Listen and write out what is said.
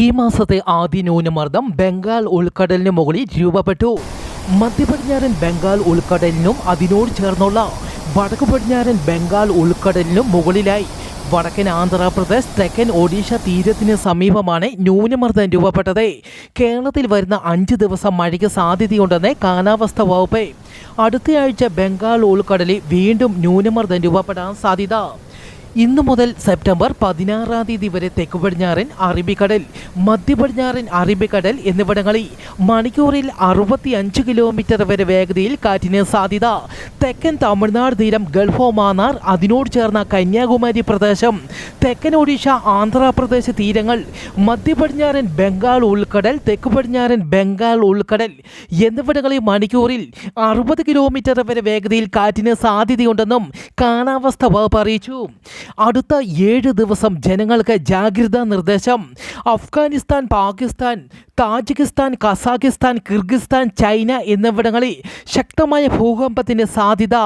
മാസത്തെ ആദ്യ ന്യൂനമർദ്ദം ബംഗാൾ ഉൾക്കടലിന് മുകളിൽ രൂപപ്പെട്ടു. മധ്യപടിഞ്ഞാറൻ ബംഗാൾ ഉൾക്കടലിനും അതിനോട് ചേർന്നുള്ള വടക്കു പടിഞ്ഞാറൻ ബംഗാൾ ഉൾക്കടലിനും മുകളിലായി. വടക്കൻ ആന്ധ്രാപ്രദേശ് തെക്കൻ ഒഡീഷ തീരത്തിന് സമീപമാണ് ന്യൂനമർദ്ദം രൂപപ്പെട്ടത്. കേരളത്തിൽ വരുന്ന അഞ്ച് ദിവസം മഴയ്ക്ക് സാധ്യതയുണ്ടെന്ന് കാലാവസ്ഥാ വകുപ്പ്. അടുത്തയാഴ്ച ബംഗാൾ ഉൾക്കടലിൽ വീണ്ടും ന്യൂനമർദ്ദം രൂപപ്പെടാൻ സാധ്യത. ഇന്നു മുതൽ സെപ്റ്റംബർ പതിനാറാം തീയതി വരെ തെക്കു പടിഞ്ഞാറൻ അറബിക്കടൽ മധ്യ പടിഞ്ഞാറൻ അറബിക്കടൽ എന്നിവിടങ്ങളിൽ മണിക്കൂറിൽ അറുപത്തി അഞ്ച് കിലോമീറ്റർ വരെ വേഗതയിൽ കാറ്റിന് സാധ്യത. തെക്കൻ തമിഴ്നാട് തീരം ഗൾഫ് ഓഫ് മാന്നാർ അതിനോട് ചേർന്ന കന്യാകുമാരി പ്രദേശം തെക്കൻ ഒഡീഷ ആന്ധ്രാപ്രദേശ് തീരങ്ങൾ മധ്യ പടിഞ്ഞാറൻ ബംഗാൾ ഉൾക്കടൽ തെക്കു പടിഞ്ഞാറൻ ബംഗാൾ ഉൾക്കടൽ എന്നിവിടങ്ങളിൽ മണിക്കൂറിൽ അറുപത് കിലോമീറ്റർ വരെ വേഗതയിൽ കാറ്റിന് സാധ്യതയുണ്ടെന്നും കാലാവസ്ഥ വകുപ്പ് അറിയിച്ചു. അടുത്ത ഏഴ് ദിവസം ജനങ്ങൾക്ക് ജാഗ്രതാ നിർദ്ദേശം. Afghanistan Pakistan Tajikistan Kazakhstan Kyrgyzstan China എന്നിവിടങ്ങളിൽ ശക്തമായ ഭൂകമ്പത്തിന് സാധ്യത.